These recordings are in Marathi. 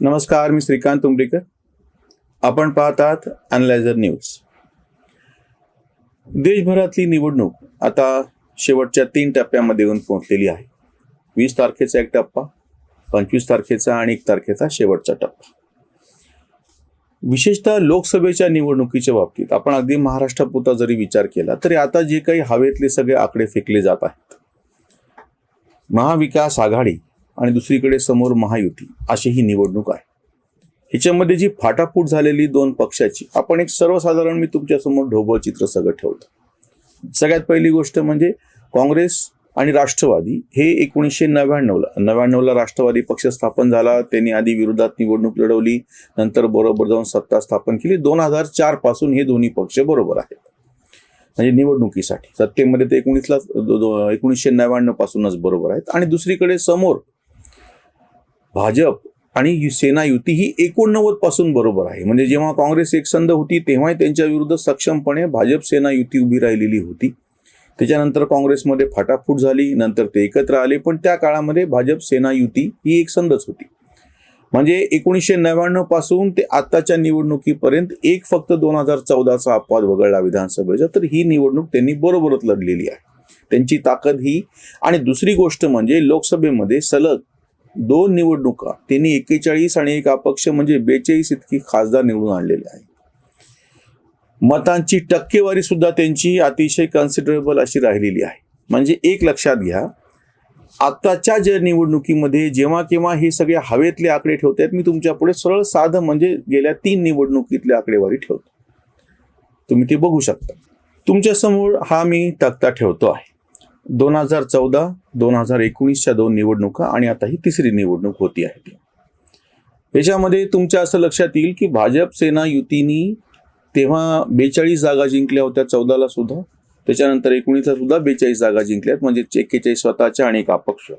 नमस्कार मी श्रीकांत उमरीकर आपण पाहत आहात अनलायझर न्यूज देशभरातली निवडणूक आता शेवटच्या तीन टप्प्यामध्ये येऊन पोहोचलेली आहे. वीस तारखेचा एक टप्पा पंचवीस तारखेचा आणि एक तारखेचा शेवटचा टप्पा. विशेषतः लोकसभेच्या निवडणुकीच्या बाबतीत आपण अगदी महाराष्ट्रापुरता जरी विचार केला तरी आता जे काही हवेतले सगळे आकडे फेकले जात आहेत. महाविकास आघाडी आणि दुसरीकडे समोर महायुती. अशी ही निवडणूक आहे. ह्याच्यामध्ये जी फाटाफूट झालेली दोन पक्षाची आपण एक सर्वसाधारण मी तुमच्यासमोर ढोबळ चित्र सगळं ठेवतो. सगळ्यात पहिली गोष्ट म्हणजे काँग्रेस आणि राष्ट्रवादी हे एकोणीसशे नव्याण्णवला नव्याण्णवला राष्ट्रवादी पक्ष स्थापन झाला त्यांनी आधी विरोधात निवडणूक लढवली नंतर बरोबर जाऊन सत्ता स्थापन केली. दोन हजार चारपासून हे दोन्ही पक्ष बरोबर आहेत. म्हणजे निवडणुकीसाठी. सत्तेमध्ये ते एकोणीसला दो- एकोणीसशे नव्याण्णव पासूनच बरोबर आहेत. आणि दुसरीकडे समोर भाजप आणि सेना युती ही एकोणनव्वदपासून बरोबर आहे. म्हणजे जेव्हा काँग्रेस एकसंध होती तेव्हाही त्यांच्या विरुद्ध सक्षमपणे भाजप सेना युती उभी राहिलेली होती. त्याच्यानंतर काँग्रेसमध्ये फाटाफूट झाली नंतर ते एकत्र आले पण त्या काळामध्ये भाजप सेना युती ही एकसंधच होती. म्हणजे एकोणीसशे नव्याण्णवपासून ते आत्ताच्या निवडणुकीपर्यंत एक फक्त दोन हजार चौदाचा अपवाद वगळला विधानसभेचा तर ही निवडणूक त्यांनी बरोबरच लढलेली आहे. त्यांची ताकद ही आणि दुसरी गोष्ट म्हणजे लोकसभेमध्ये सलग दोन निवडणुका त्यांनी एक्केचाळीस आणि एक अपक्ष म्हणजे बेचाळीस इतकी खासदार निवडून आणलेले आहे मतांची टक्केवारी सुद्धा त्यांची अतिशय कन्सिडरेबल अशी राहिलेली आहे. म्हणजे एक लक्षात घ्या आत्ताच्या ज्या निवडणुकीमध्ये जेव्हा केव्हा हे सगळे हवेतले आकडे ठेवतात मी तुमच्यापुढे सरळ साधं म्हणजे गेल्या तीन निवडणुकीतले आकडेवारी ठेवतो. तुम्ही ते बघू शकता. तुमच्यासमोर हा मी तक्ता ठेवतो आहे. दोन हजार चौदा दोन हजार एकोणीसच्या दोन निवडणुका आणि आता ही तिसरी निवडणूक होती आहे याच्यामध्ये तुमच्या असं लक्षात येईल की भाजप सेना युतीनी तेव्हा बेचाळीस जागा जिंकल्या होत्या चौदाला सुद्धा. त्याच्यानंतर एकोणीसला सुद्धा बेचाळीस जागा जिंकल्यात म्हणजे एक्केचाळीस स्वतःच्या आणि एक अपक्ष.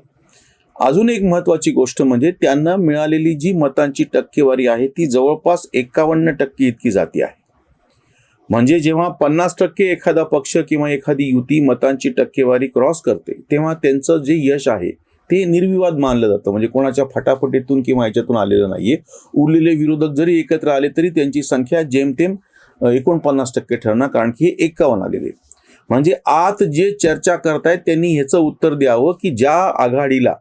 अजून एक महत्वाची गोष्ट म्हणजे त्यांना मिळालेली जी मतांची टक्केवारी आहे ती जवळपास एकावन्न टक्के इतकी जाती आहे. म्हणजे जेव्हा पन्नास टक्के एखादा पक्ष किंवा एखादी युती मतांची टक्केवारी क्रॉस करते तेव्हा त्यांचं जे यश आहे ते निर्विवाद मानलं जातं. म्हणजे कोणाच्या फटाफटीतून किंवा याच्यातून आलेलं नाहीये. उरलेले विरोधक जरी एकत्र आले तरी त्यांची संख्या जेमतेम एकोणपन्नास टक्के ठरणार कारण की हे एक्कावन्न आलेले म्हणजे आत जे चर्चा करतायत त्यांनी ह्याचं उत्तर द्यावं की ज्या आघाडीला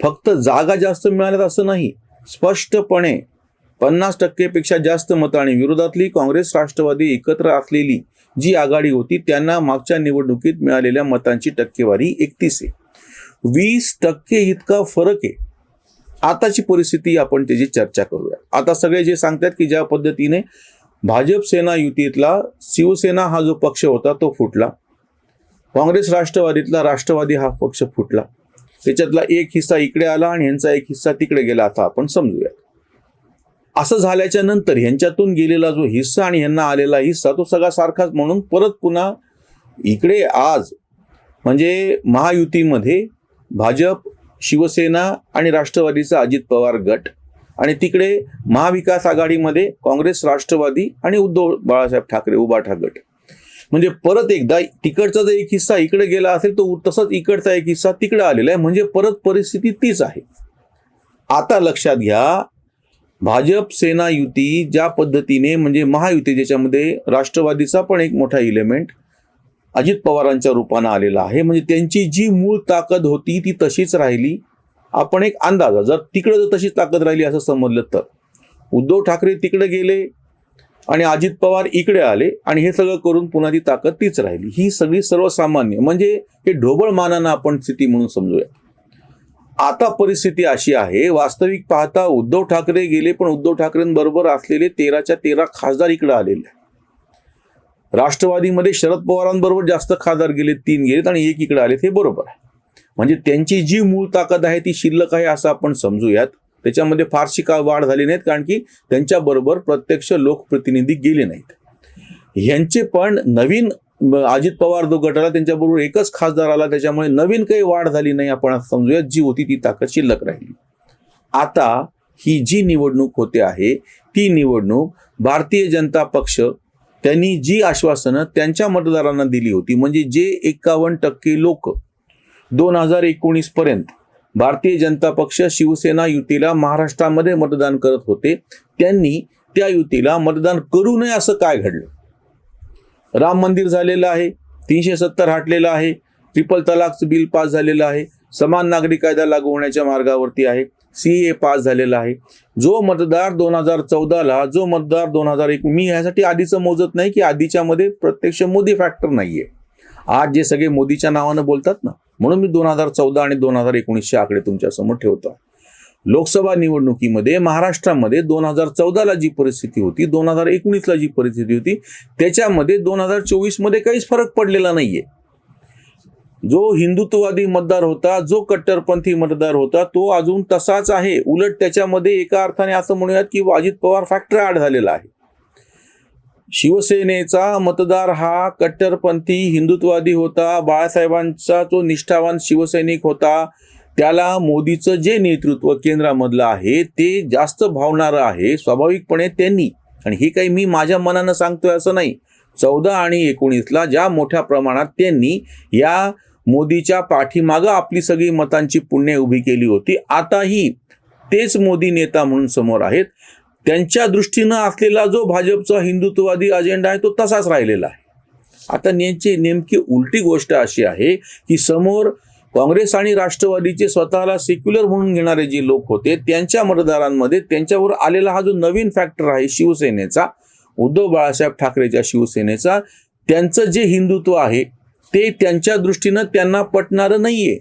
फक्त जागा जास्त मिळाल्यात असं नाही स्पष्टपणे पन्नास टक्केपेक्षा जास्त मतं आणि विरोधातली काँग्रेस राष्ट्रवादी एकत्र असलेली जी आघाडी होती त्यांना मागच्या निवडणुकीत मिळालेल्या मतांची टक्केवारी एकतीस आहे. वीस टक्के इतका फरक आहे. आताची परिस्थिती आपण त्याची चर्चा करूया आता सगळे जे सांगतात की ज्या पद्धतीने भाजप सेना युतीतला शिवसेना हा जो पक्ष होता तो फुटला. काँग्रेस राष्ट्रवादीतला राष्ट्रवादी हा पक्ष फुटला. त्याच्यातला एक हिस्सा इकडे आला आणि ह्यांचा एक हिस्सा तिकडे गेला आता आपण समजूया असं झाल्याच्यानंतर ह्यांच्यातून गेलेला जो हिस्सा आणि ह्यांना आलेला हिस्सा तो सगळा सारखाच म्हणून परत पुन्हा इकडे आज म्हणजे महायुतीमध्ये भाजप शिवसेना आणि राष्ट्रवादीचा अजित पवार गट आणि तिकडे महाविकास आघाडीमध्ये काँग्रेस राष्ट्रवादी आणि उद्धव बाळासाहेब ठाकरे उबाठा गट. म्हणजे परत एकदा तिकडचा जर एक हिस्सा इकडे गेला असेल तो तसंच इकडचा एक हिस्सा तिकडे आलेला आहे. म्हणजे परत परिस्थिती तीच आहे. आता लक्षात घ्या भाजप सेना युती ज्या पद्धतीने म्हणजे महायुती ज्याच्यामध्ये राष्ट्रवादीचा पण एक मोठा इलेमेंट अजित पवारांच्या रूपानं आलेला आहे. म्हणजे त्यांची जी मूळ ताकद होती ती तशीच राहिली. आपण एक अंदाज जर तिकडे जर तशीच ताकद राहिली असं समजलं तर. उद्धव ठाकरे तिकडे गेले आणि अजित पवार इकडे आले आणि हे सगळं करून पुन्हा ती ताकद तीच राहिली. ही सगळी सर्वसामान्य म्हणजे हे ढोबळ मानानं आपण स्थिती म्हणून समजूया. आता परिस्थिती अशी आहे वास्तविक पाहता उद्धव ठाकरे गेले पण उद्धव ठाकरेंबरोबर असलेले तेराच्या तेरा खासदार इकडे आलेले राष्ट्रवादीमध्ये शरद पवारांबरोबर जास्त खासदार गेले तीन गेलेत आणि एक इकडे आलेत हे बरोबर आहे. म्हणजे त्यांची जी मूळ ताकद आहे ती शिल्लक आहे असं आपण समजूयात. त्याच्यामध्ये फारशी का वाढ झाली नाहीत कारण की त्यांच्याबरोबर प्रत्यक्ष लोकप्रतिनिधी गेले नाहीत. ह्यांचे पण नवीन अजित पवार जो गटाला त्यांच्याबरोबर एकच खासदार आला त्याच्यामुळे नवीन काही वाढ झाली नाही. आपण असं समजूयात जी होती ती ताकद शिल्लक राहिली. आता ही जी निवडणूक होते आहे ती निवडणूक भारतीय जनता पक्ष त्यांनी जी आश्वासनं त्यांच्या मतदारांना दिली होती म्हणजे जे एकावन्न टक्के लोक दोन हजार एकोणीस पर्यंत भारतीय जनता पक्ष शिवसेना युतीला महाराष्ट्रामध्ये मतदान करत होते त्यांनी त्या युतीला मतदान करू नये असं काय घडलं? राम मंदिर झालेलं आहे तीनशे सत्तर हटलेलं आहे ट्रिपल तलाकचं बिल पास झालेलं आहे समान नागरी कायदा लागू होण्याच्या मार्गावरती आहे सी ए पास झालेला आहे. जो मतदार दोन हजार चौदाला जो मतदार दोन हजार एक मी ह्यासाठी आधीचं मोजत नाही की आधीच्यामध्ये प्रत्यक्ष मोदी फॅक्टर नाहीये. आज जे सगळे मोदीच्या नावानं बोलतात ना म्हणून मी दोन हजार चौदा आणि दोन हजार एकोणीसचे आकडे तुमच्यासमोर ठेवतो ठेवतो. लोकसभा निवडणुकीमध्ये महाराष्ट्रामध्ये दोन हजार चौदाला जी परिस्थिती होती दोन हजार एकोणीसला जी परिस्थिती होती त्याच्यामध्ये दोन हजार चोवीसमध्ये काहीच फरक पडलेला नाहीये. जो हिंदुत्ववादी मतदार होता जो कट्टरपंथी मतदार होता तो अजून तसाच आहे. उलट त्याच्यामध्ये एका अर्थाने असं म्हणूयात की अजित पवार फॅक्टर आड झालेला आहे. शिवसेनेचा मतदार हा कट्टरपंथी हिंदुत्ववादी होता. बाळासाहेबांचा जो निष्ठावान शिवसैनिक होता त्याला मोदीचं जे नेतृत्व केंद्रामधलं आहे ते जास्त भावणारं आहे स्वाभाविकपणे त्यांनी. आणि हे काही मी माझ्या मनानं सांगतोय असं नाही. चौदा आणि एकोणीसला ज्या मोठ्या प्रमाणात त्यांनी या मोदीच्या पाठीमागं आपली सगळी मतांची पुण्य उभी केली होती आताही तेच मोदी नेता म्हणून समोर आहेत. त्यांच्या दृष्टीनं असलेला जो भाजपचा हिंदुत्ववादी अजेंडा आहे तो तसाच राहिलेला आहे. आता नेमची नेमकी उलटी गोष्ट अशी आहे की समोर काँग्रेस आणि राष्ट्रवादीचे स्वतःला सेक्युलर म्हणून घेणारे जे लोक होते त्यांच्या मतदारांमध्ये त्यांच्यावर आलेला हा जो नवीन फॅक्टर आहे शिवसेनेचा उद्धव बाळासाहेब ठाकरेच्या शिवसेनेचा त्यांचं जे हिंदुत्व आहे ते त्यांच्या दृष्टीनं त्यांना पटणारं नाहीये.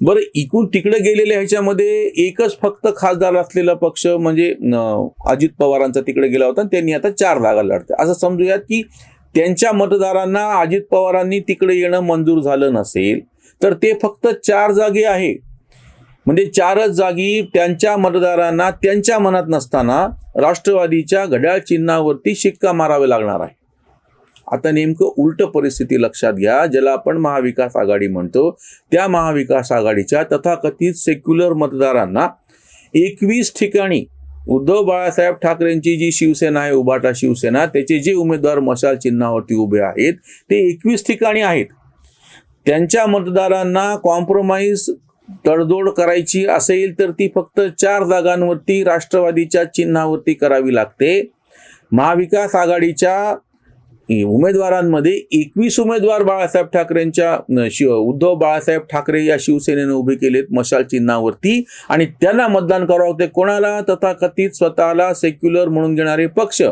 बरं इकून तिकडे गेलेल्या ह्याच्यामध्ये एकच फक्त खासदार असलेला पक्ष म्हणजे अजित पवारांचा तिकडे गेला होता त्यांनी आता चार जागा लढते असं समजूयात की त्यांच्या मतदारांना अजित पवारांनी तिकडे येणं मंजूर झालं नसेल तर ते फक्त चार जागे आहे. म्हणजे चारच जागी त्यांच्या मतदारांना त्यांच्या मनात नसताना राष्ट्रवादीच्या घड्याळ चिन्हावरती शिक्का मारावे लागणार आहे. आता नेमकं उलट परिस्थिती लक्षात घ्या. ज्याला आपण महाविकास आघाडी म्हणतो त्या महाविकास आघाडीच्या तथाकथित सेक्युलर मतदारांना एकवीस ठिकाणी उद्धव बाळासाहेब ठाकरेंची जी शिवसेना आहे उभाटा शिवसेना त्याचे जे उमेदवार मशाल चिन्हावरती उभे आहेत ते एकवीस ठिकाणी आहेत. त्यांच्या मतदारांना कॉम्प्रोमाइज तडजोड करायची असेल तर ती फक्त चार जागांवरती राष्ट्रवादीच्या चिन्हावरती करावी लागते. महाविकास आघाडीच्या उमेदवारांमध्ये एकवीस उमेदवार बाळासाहेब ठाकरेंच्या शिव उद्धव बाळासाहेब ठाकरे या शिवसेनेने उभे केलेत मशाल चिन्हावरती. आणि त्यांना मतदान करावं होते कोणाला? तथाकथित स्वतःला सेक्युलर म्हणून घेणारे पक्ष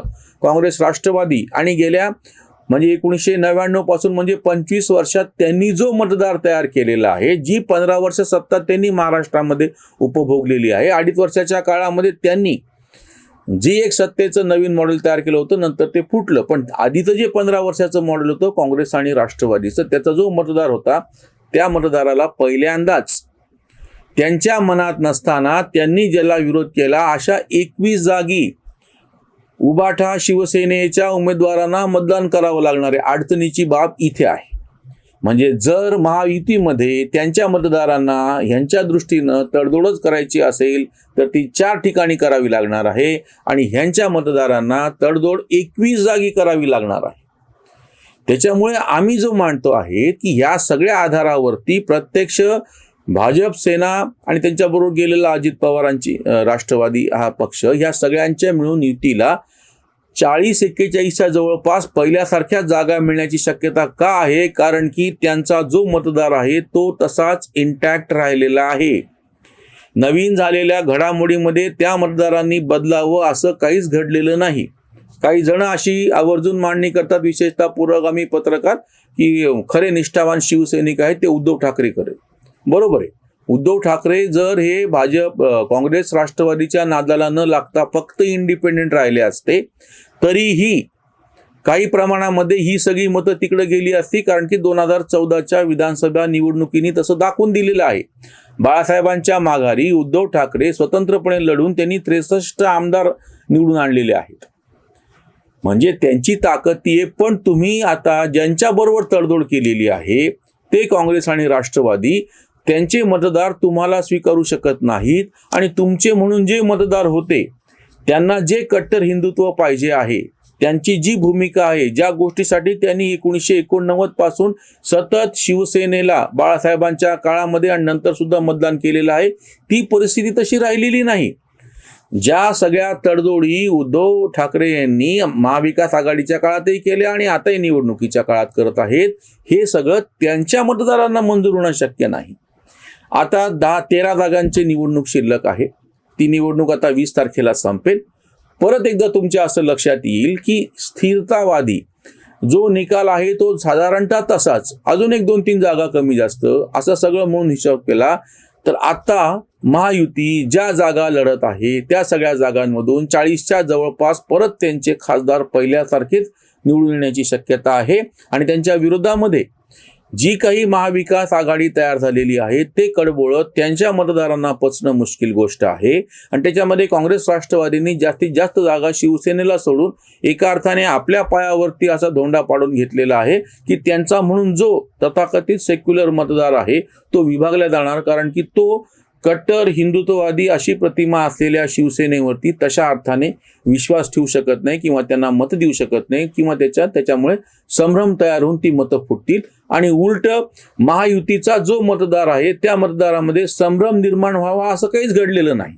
काँग्रेस राष्ट्रवादी. आणि गेल्या म्हणजे एकोणीसशे नव्याण्णवपासून म्हणजे पंचवीस वर्षात त्यांनी जो मतदार तयार केलेला आहे जी पंधरा वर्ष सत्ता त्यांनी महाराष्ट्रामध्ये उपभोगलेली आहे. अडीच वर्षाच्या काळामध्ये त्यांनी जे एक सत्तेचं नवीन मॉडेल तयार केलं होतं नंतर ते फुटलं. पण आधीचं जे पंधरा वर्षाचं मॉडेल होतं काँग्रेस आणि राष्ट्रवादीचं त्याचा जो मतदार होता त्या मतदाराला पहिल्यांदाच त्यांच्या मनात नसताना त्यांनी ज्याला विरोध केला अशा एकवीस जागी उबाठा शिवसेनेच्या उमेदवारांना मतदान करावं लागणार आहे अडचणीची बाब इथे आहे. म्हणजे जर महायुतीमध्ये त्यांच्या मतदारांना ह्यांच्या दृष्टीनं तडजोडच करायची असेल तर ती चार ठिकाणी करावी लागणार आहे आणि ह्यांच्या मतदारांना तडजोड एकवीस जागी करावी लागणार आहे. त्याच्यामुळे आम्ही जो मांडतो आहे की ह्या सगळ्या आधारावरती प्रत्यक्ष भाजप सेना आणि त्यांच्याबरोबर गेलेला अजित पवारांची राष्ट्रवादी हा पक्ष ह्या सगळ्यांच्या मिळून युतीला चाळीस एक्केचाळीसच्या जवळपास पहिल्यासारख्या जागा मिळण्याची शक्यता का आहे? कारण की त्यांचा जो मतदार आहे तो तसाच इंटॅक्ट राहिलेला आहे. नवीन झालेल्या घडामोडीमध्ये त्या मतदारांनी बदलावं असं काहीच घडलेलं नाही. काही जण अशी आवर्जून मांडणी करतात विशेषतः पुरोगामी पत्रकार की खरे निष्ठावान शिवसैनिक आहेत ते उद्धव ठाकरे करे बरोबर आहे. उद्धव ठाकरे जर हे भाजप काँग्रेस राष्ट्रवादीच्या नादाला न लागता फक्त इंडिपेंडेंट राहिले असते तरीही काही प्रमाणामध्ये ही सगळी मतं तिकडे गेली असती कारण की दोन हजार चौदाच्या विधानसभा निवडणुकीने तसं दाखवून दिलेलं आहे. बाळासाहेबांच्या माघारी उद्धव ठाकरे स्वतंत्रपणे लढून त्यांनी त्रेसष्ट आमदार निवडून आणलेले आहेत. म्हणजे त्यांची ताकद ती आहे पण तुम्ही आता ज्यांच्याबरोबर तडजोड केलेली आहे ते काँग्रेस आणि राष्ट्रवादी त्यांचे मतदार तुम्हाला स्वीकारू शकत नाहीत आणि तुमचे म्हणून जे मतदार होते त्यांना जे कट्टर हिंदुत्व पाहिजे आहे त्यांची जी भूमिका आहे ज्या गोष्टीसाठी त्यांनी एकोणीसशे एकोणनव्वदपासून सतत शिवसेनेला बाळासाहेबांच्या काळामध्ये आणि नंतर सुद्धा मतदान केलेलं आहे ती परिस्थिती तशी राहिलेली नाही. ज्या सगळ्या तडजोडी उद्धव ठाकरे यांनी महाविकास आघाडीच्या काळातही केल्या आणि आताही निवडणुकीच्या काळात करत आहेत हे सगळं त्यांच्या मतदारांना मंजूर होणं शक्य नाही. आता दहा तेरा जागांची निवडणूक शिल्लक आहे. ती निवडणूक आता वीस तारखेला संपेल. परत एकदा तुमच्या असं लक्षात येईल की स्थिरतावादी जो निकाल आहे तो साधारणतः तसाच अजून एक दोन तीन जागा कमी जास्त असं सगळं म्हणून हिशोब केला तर आता महायुती ज्या जागा लढत आहे त्या सगळ्या जागांमधून चाळीसच्या जवळपास परत त्यांचे खासदार पहिल्यासारखेच निवडून येण्याची शक्यता आहे. आणि त्यांच्या विरोधामध्ये जी काही महाविकास आघाडी तयार झालेली आहे ते कडबोळत त्यांच्या मतदारांना पचणं मुश्किल गोष्ट आहे. आणि त्याच्यामध्ये काँग्रेस राष्ट्रवादींनी जास्तीत जास्त जागा शिवसेनेला सोडून एका अर्थाने आपल्या पायावरती असा धोंडा पाडून घेतलेला आहे की त्यांचा म्हणून जो तथाकथित सेक्युलर मतदार आहे तो विभागला जाणार. कारण की तो कट्टर हिंदुत्ववादी अशी प्रतिमा असलेल्या शिवसेनेवरती तशा अर्थाने विश्वास ठेवू शकत नाही किंवा त्यांना मत देऊ शकत नाही किंवा त्याच्या त्याच्यामुळे संभ्रम तयार होऊन ती मतं फुटतील. आणि उलट महायुतीचा जो मतदार आहे त्या मतदारामध्ये संभ्रम निर्माण व्हावा असं काहीच घडलेलं नाही.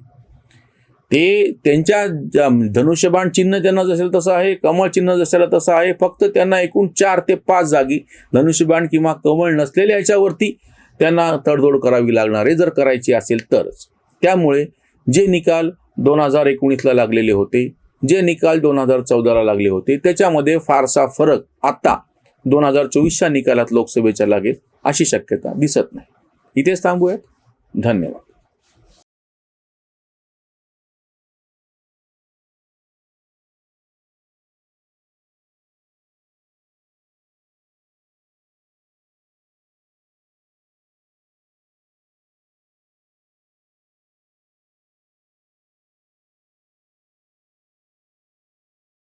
ते त्यांच्या धनुष्यबाण चिन्ह त्यांना जसेल तसं आहे कमळ चिन्ह जसेला तसं आहे फक्त त्यांना एकूण चार ते पाच जागी धनुष्यबाण किंवा कमळ नसलेल्या याच्यावरती त्यांना तडजोड करावी लागणार आहे जर करायची असेल तरच. त्यामुळे जे निकाल दोन हजार एकोणीसला लागलेले होते जे निकाल दोन हजार चौदाला लागले होते त्याच्यामध्ये फारसा फरक आता दोन हजार चोवीसच्या निकालात लोकसभेच्या लागेल अशी शक्यता दिसत नाही. इथेच थांबूयात. धन्यवाद.